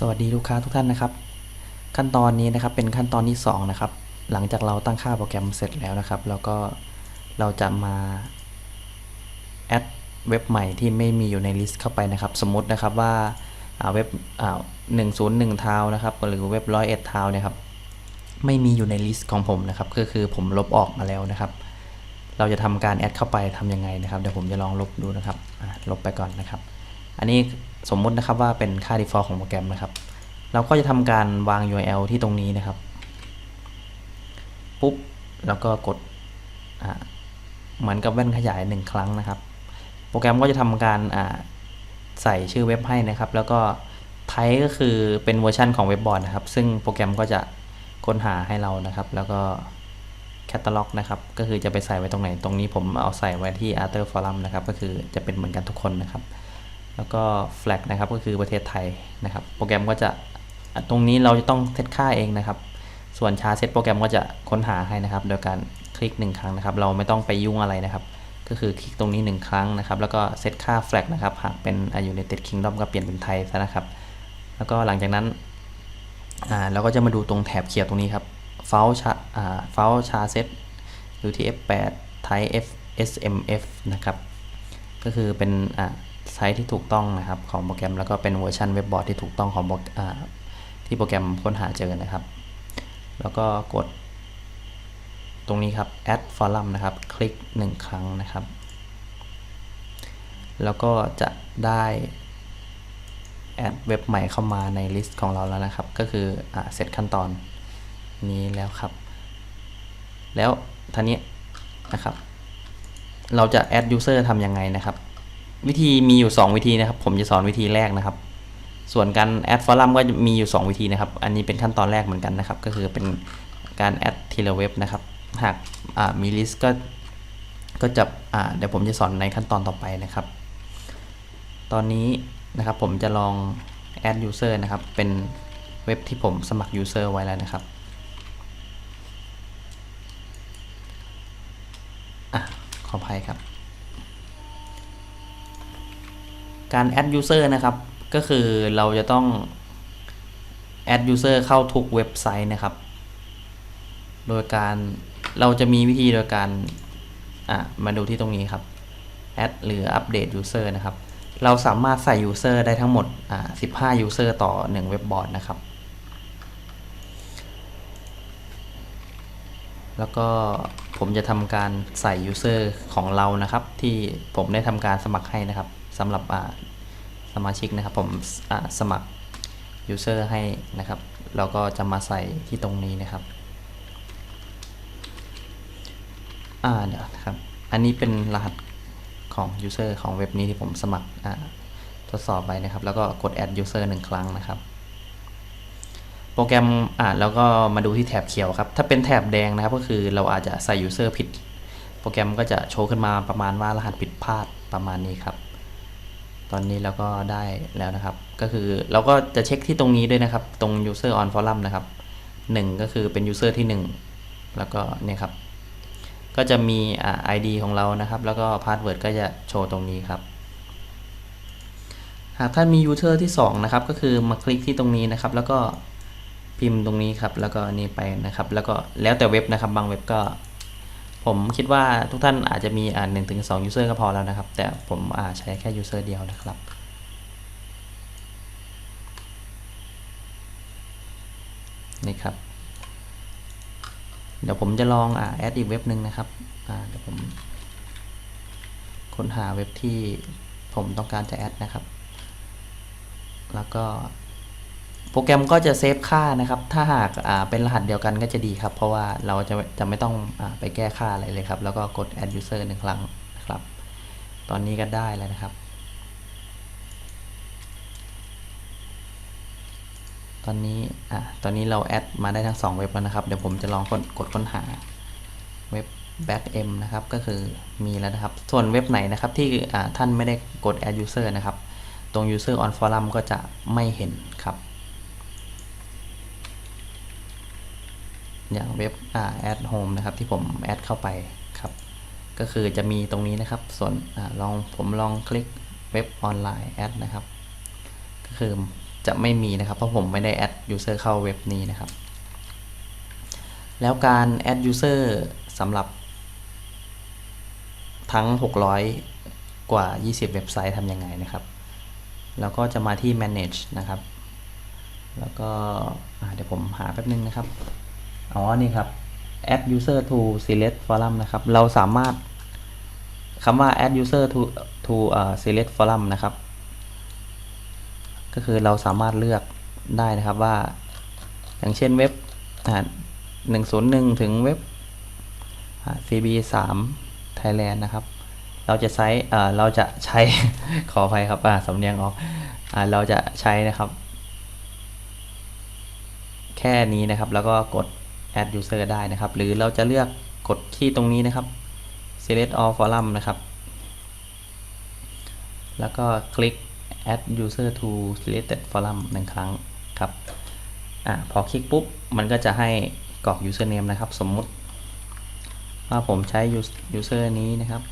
สวัสดีลูกค้าทุกท่านนะครับ ขั้นตอนนี้นะครับเป็นขั้นตอนที่2นะครับหลังจากเราตั้งค่าโปรแกรมเสร็จแล้วนะครับ แล้วก็เราจะมาแอดเว็บใหม่ที่ไม่มีอยู่ในลิสต์เข้าไปนะครับ สมมตินะครับว่าเว็บอ่า101ทานะครับหรือเว็บ101ทาวเนี่ยครับไม่มีอยู่ในลิสต์ของผมนะครับก็คือผมลบออกมาแล้วนะครับ เราจะทำการแอดเข้าไปทำยังไงนะครับเดี๋ยวผมจะลองลบดูนะครับลบไปก่อนนะครับ อันนี้สมมุตินะครับว่าเป็นค่า default ของโปรแกรมนะครับ เราก็จะทำการวาง URL ที่ตรงนี้นะครับ ปุ๊บ แล้วก็กดเหมือนกับแว่นขยายหนึ่งครั้งนะครับ โปรแกรมก็จะทำการใส่ชื่อเว็บให้นะครับ แล้วก็ไทป์ก็คือเป็นเวอร์ชันของเว็บบอร์ดนะครับ ซึ่งโปรแกรมก็จะค้นหาให้เรานะครับ แล้วก็แคตตาล็อกนะครับ ก็คือจะไปใส่ไว้ตรงไหน ตรงนี้ผมเอาใส่ไว้ที่ Arthur Forum นะครับ ก็คือจะเป็นเหมือนกันทุกคนนะครับ แล้วก็ flag นะครับก็คือประเทศไทยนะครับ โปรแกรมก็จะตรงนี้เราจะต้องเซตค่าเองนะครับ ส่วนชาเซตโปรแกรมก็จะค้นหาให้นะครับ โดยการคลิกหนึ่งครั้งนะครับ เราไม่ต้องไปยุ่งอะไรนะครับ ก็คือคลิกตรงนี้หนึ่งครั้งนะครับ แล้วก็เซตค่า flag นะครับ หากเป็น United Kingdom ก็เปลี่ยนเป็นไทยซะนะครับ แล้วก็หลังจากนั้นอ่าเราก็จะมาดูตรงแถบเขียวตรงนี้ครับ f o u l ชาอ่า f o u l ชาเซต UTF-8 Type F SMF นะครับ ก็คือเป็นอ่า ไซต์ที่ถูกต้องนะครับของโปรแกรมแล้วก็เป็นเวอร์ชันเว็บบอร์ดที่ถูกต้องของอที่โปรแกรมค้นหาเจอนะครับ แล้วก็กดตรงนี้ครับ add forum นะครับ คลิก 1 ครั้งนะครับ แล้วก็จะได้ แอดเว็บใหม่เข้ามาในลิสต์ของเราแล้วนะครับ ก็คืออเสร็จขั้นตอนนี้แล้วครับ แล้วท่านี้นะครับ เราจะ add user ทำยังไงนะครับ วิธีมีอยู่ 2 วิธีนะครับ ผมจะสอนวิธีแรกนะครับ ส่วนการ add forum ก็มีอยู่ 2 วิธีนะครับ อันนี้เป็นขั้นตอนแรกเหมือนกันนะครับ ก็คือเป็นการ add ทีละเว็บนะครับ หากมี list ก็ก็จะเดี๋ยวผมจะสอนในขั้นตอนต่อไปนะครับ ตอนนี้นะครับผมจะลอง add user นะครับ เป็นเว็บที่ผมสมัคร user ไว้แล้วนะครับอะขออภัยครับ การ add user นะครับ ก็คือเราจะต้อง add user เข้าทุกเว็บไซต์นะครับ โดยการเราจะมีวิธีโดยการอะมาดูที่ตรงนี้ครับ add หรือ update user นะครับ เราสามารถใส่ user ได้ทั้งหมดอ่า15 user ต่อ 1 เว็บบอร์ดนะครับ แล้วก็ผมจะทำการใส่ user ของเรานะครับ ที่ผมได้ทำการสมัครให้นะครับ สำหรับสมาชิกนะครับผมสมัคร user ให้นะครับ เราก็จะมาใส่ที่ตรงนี้นะครับอ่าเดี๋ยวนะครับ อันนี้เป็นรหัสของ user ของเว็บนี้ที่ผมสมัครทดสอบไปนะครับ แล้วก็กด add user หนึ่งครั้งนะครับ โปรแกรมอ่าแล้วก็มาดูที่แถบเขียวครับ ถ้าเป็นแถบแดงนะครับ ก็คือเราอาจจะใส่ user ผิด โปรแกรมก็จะโชว์ขึ้นมาประมาณว่ารหัสผิดพลาดประมาณนี้ครับ ตอนนี้เราก็ได้แล้วนะครับ ก็คือเราก็จะเช็คที่ตรงนี้ด้วยนะครับ ตรง user on forum นะครับหนึ่งก็คือเป็น user ที่หนึ่งแล้วก็เนี่ยครับ ก็จะมีอ่า ID ของเรานะครับ แล้วก็ password ก็จะโชว์ตรงนี้ครับ หากท่านมี user ที่ 2 นะครับ ก็คือมาคลิกที่ตรงนี้นะครับ แล้วก็พิมพ์ตรงนี้ครับ แล้วก็นี่ไปนะครับ แล้วก็แล้วแต่เว็บนะครับ บางเว็บก็ ผมคิดว่าทุกท่านอาจจะมีอ่าหนึ่งถึงสอง user ก็พอแล้วนะครับ แต่ผมอ่าใช้แค่ user เดียวนะครับนี่ครับ เดี๋ยวผมจะลองอ่าแอดอีกเว็บหนึ่งนะครับอ่าเดี๋ยวผมค้นหาเว็บที่ผมต้องการจะแอดนะครับ แล้วก็ โปรแกรมก็จะเซฟค่านะครับ ถ้าหากเป็นรหัสเดียวกันก็จะดีครับ เพราะว่าเราจะจะไม่ต้องอไปแก้ค่าอะไรเลยครับ แล้วก็กด add user หนึ่งครั้งนะครับ ตอนนี้ก็ได้แล้วนะครับ ตอนนี้อตอนนี้เราแอดมาได้ทั้ง 2 เว็บแล้วนะครับ เดี๋ยวผมจะลองกดกดค้นหาเว็บ backm นะครับ ก็คือมีแล้วนะครับ ส่วนเว็บไหนนะครับที่ท่านไม่ได้กด add user นะครับ ตรง user on forum ก็จะไม่เห็นครับ อย่างเว็บอ่า add home นะครับที่ผมแอดเข้าไปครับ ก็คือจะมีตรงนี้นะครับ ส่วนอลองผมลองคลิกเว็บออนไลน์แอดนะครับ ก็คือจะไม่มีนะครับ เพราะผมไม่ได้แอด user เข้าเว็บนี้นะครับ แล้วการ add user สำหรับ ทั้ง 600 กว่า 20 เว็บไซต์ทำยังไงนะครับ แล้วก็จะมาที่ manage นะครับ แล้วก็เดี๋ยวผมหาแป๊บนึงนะครับ อ๋อ นี่ครับ add user to select forum นะครับ เราสามารถคำว่า add user to to เอ่อ select forum นะครับ ก็คือเราสามารถเลือกได้นะครับว่า อย่างเช่นเว็บหนึ่งศูนย์หนึ่งถึงเว็บ CB สาม Thailand นะครับ เราจะใช้เอ่อเราจะใช้ ขออภัยครับอ่าสำเนียงออกอ่าเราจะใช้นะครับ แค่นี้นะครับ แล้วก็กด add user ได้นะครับ หรือเราจะเลือกกดที่ตรงนี้นะครับ select all forum นะครับ แล้วก็คลิก add user to selected forum หนึ่งครั้งครับอ่าพอคลิกปุ๊บ มันก็จะให้กรอก username นะครับ สมมุติ ว่าผมใช้ user นี้นะครับ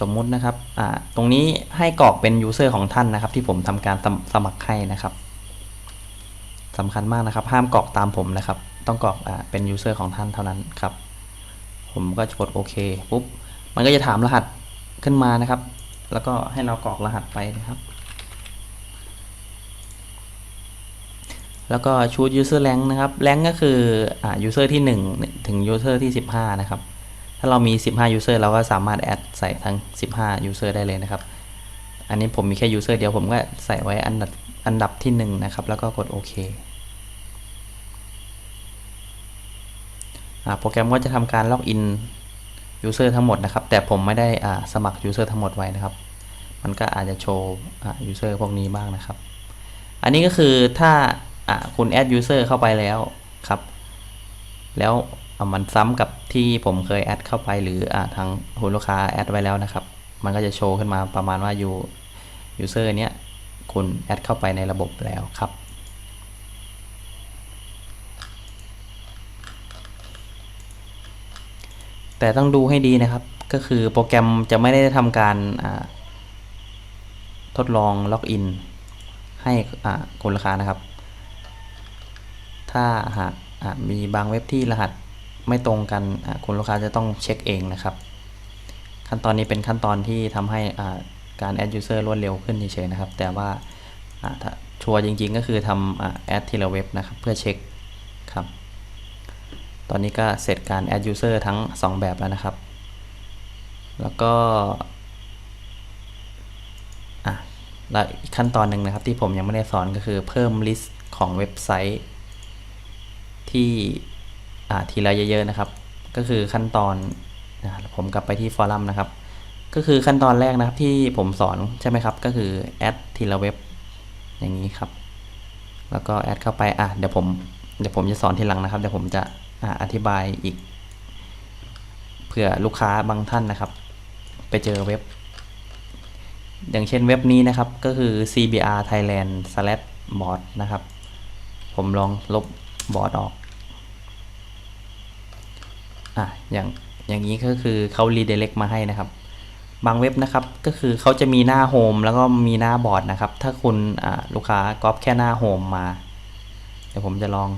สมมุตินะครับอ่าตรงนี้ให้กรอกเป็น user ของท่านนะครับ ที่ผมทำการสมัครให้นะครับ สำคัญมากนะครับ ห้ามกรอกตามผมนะครับ ต้องกรอกอ่าเป็น user ของท่านเท่านั้นครับ ผมก็จะกดโอเคปุ๊บ มันก็จะถามรหัสขึ้นมานะครับ แล้วก็ให้เรากรอกรหัสไปนะครับ แล้วก็ชูด user rank นะครับ rank ก็คืออ่า user ที่ 1 ถึง user ที่ 15 นะครับ ถ้าเรามี 15 user เราก็สามารถแอดใส่ทั้ง 15 user ได้เลยนะครับ อันนี้ผมมีแค่ user เดียวผมก็ใส่ไว้อันดับอันดับที่ 1 นะครับ แล้วก็กดโอเคอ่า โปรแกรมก็จะทำการล็อกอิน user ทั้งหมดนะครับ แต่ผมไม่ได้สมัคร user ทั้งหมดไว้นะครับ มันก็อาจจะโชว์อ่า user พวกนี้บ้างนะครับ อันนี้ก็คือถ้าอ่าคุณ add user เข้าไปแล้วครับ แล้วมันซ้ำกับที่ผมเคยแอดเข้าไปหรืออทางคุณลูกค้าแอดไว้แล้วนะครับ มันก็จะโชว์ขึ้นมาประมาณว่า you user เนี้ยคุณแอดเข้าไปในระบบแล้วครับ แต่ต้องดูให้ดีนะครับ ก็คือโปรแกรมจะไม่ได้ทำการทดลองล็อกอินให้คุณลูกค้านะครับ ถ้าหากมีบางเว็บที่รหัสไม่ตรงกันคุณลูกค้าจะต้องเช็คเองนะครับ ขั้นตอนนี้เป็นขั้นตอนที่ทำให้การ add user รวดเร็วขึ้นเฉยๆนะครับ แต่ว่าชัวร์จริงๆก็คือทำแอะ add ทีละเว็บนะครับ เพื่อเช็ค ตอนนี้ก็เสร็จการ add user ทั้ง 2 แบบแล้วนะครับ แล้วก็อะแล้วอีกขั้นตอนหนึ่งนะครับที่ผมยังไม่ได้สอนก็คือเพิ่ม list ของเว็บไซต์ ที่อ่าทีละเยอะๆนะครับ ก็คือขั้นตอนอ่าผมกลับไปที่ฟอรัมนะครับ ก็คือขั้นตอนแรกนะครับที่ผมสอนใช่ไหมครับ ก็คือแอดทีละเว็บอย่างนี้ครับ แล้วก็แอดเข้าไปอะเดี๋ยวผมเดี๋ยวผมจะสอนทีหลังนะครับเดี๋ยวผมจะ อธิบายอีกเผื่อลูกค้าบางท่านนะครับ ไปเจอเว็บ อย่างเช่นเว็บนี้นะครับก็คือ cbr thailand slash board นะครับ ผมลองลบบอร์ดออกอะอย่างอย่างนี้ก็คือเขา redirect มาให้นะครับ บางเว็บนะครับก็คือเขาจะมีหน้าโฮมแล้วก็มีหน้าบอร์ดนะครับ ถ้าคุณลูกค้าก๊อปแค่หน้าโฮมมา เดี๋ยวผมจะลอง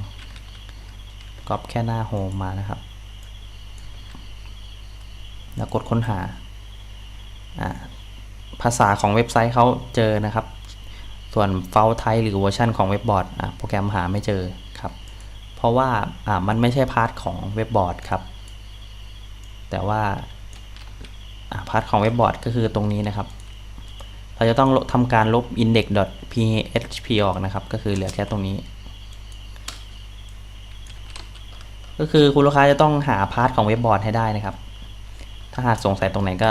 ก๊อปแค่หน้าโฮมมานะครับ แล้วกดค้นหา ภาษาของเว็บไซต์เขาเจอนะครับ ส่วนเฟลไทยหรือเวอร์ชันของเว็บบอร์ดโปรแกรมหาไม่เจอครับ เพราะว่ามันไม่ใช่พาร์ทของเว็บบอร์ดครับ แต่ว่าพาร์ทของเว็บบอร์ดก็คือตรงนี้นะครับ เราจะต้องทำการลบ index.php ออกนะครับ ก็คือเหลือแค่ตรงนี้ ก็คือคุณลูกค้าจะต้องหาพาร์ทของเว็บบอร์ดให้ได้นะครับ ถ้าหากสงสัยตรงไหนก็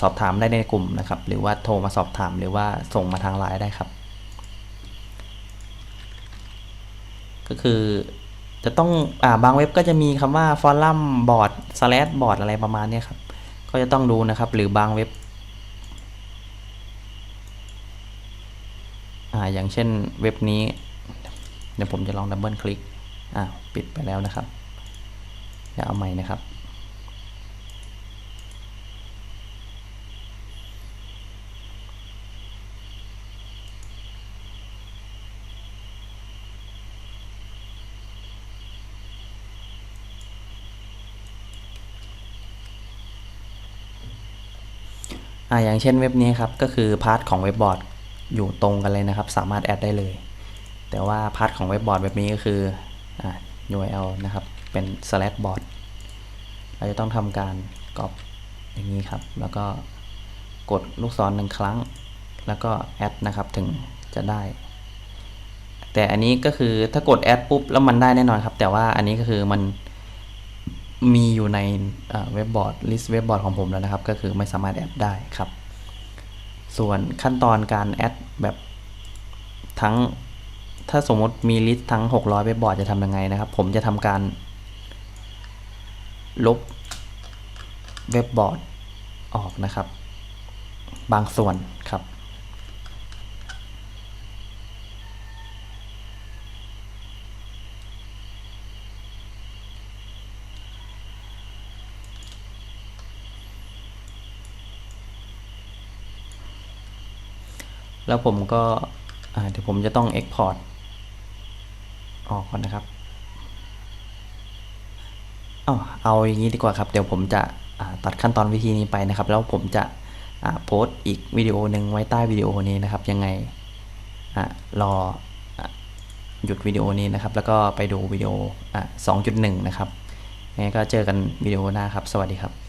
สอบถามได้ในกลุ่มนะครับ หรือว่าโทรมาสอบถามหรือว่าส่งมาทางไลน์ได้ครับ ก็คือจะต้องอาบางเว็บก็จะมีคำว่าฟอรัมบอร์ดสแลดบอร์ดอะไรประมาณนี้ครับ ก็จะต้องดูนะครับ หรือบางเว็บอ่าอย่างเช่นเว็บนี้ เดี๋ยวผมจะลองดับเบิลคลิก อ้าปิดไปแล้วนะครับเดี๋เอาใหม่นะครับอ่าอย่างเช่นเว็บนี้ครับก็คือพาร์ทของเว็บบอร์ดอยู่ตรงกันเลยนะครับ สามารถแอดได้เลย แต่ว่าพาร์ทของเว็บบอร์ดเว็บนี้ก็คือ อ่า URL นะครับ เป็น slash board เราจะต้องทำการกรอบอย่างนี้ครับ แล้วก็กดลูกศรหนึ่งครั้ง แล้วก็แอดนะครับ ถึงจะได้ แต่อันนี้ก็คือถ้ากดแอดปุ๊บ แล้วมันได้แน่นอนครับ แต่ว่าอันนี้ก็คือมันมีอยู่ในเว็บบอร์ดลิสต์เว็บบอร์ดของผมแล้วนะครับ ก็คือไม่สามารถแอดได้ครับ ส่วนขั้นตอนการแอดแบบทั้ง ถ้าสมมติมีลิสต์ทั้ง 600เว็บบอร์ดจะทำยังไงนะครับ ผมจะทำการ ลบเว็บบอร์ดออกนะครับ บางส่วนครับ แล้วผมก็เดี๋ยวผมจะต้อง Export ออกก่อนนะครับเอาเอาอย่างนี้ดีกว่าครับ เดี๋ยวผมจะตัดขั้นตอนวิธีนี้ไปนะครับ แล้วผมจะโพสต์อีกวิดีโอหนึ่งไว้ใต้วิดีโอนี้นะครับ ยังไงอรออหยุดวิดีโอนี้นะครับ แล้วก็ไปดูวิดีโออ2.1 นะครับยังไงก็เจอกันวิดีโอหน้าครับ สวัสดีครับ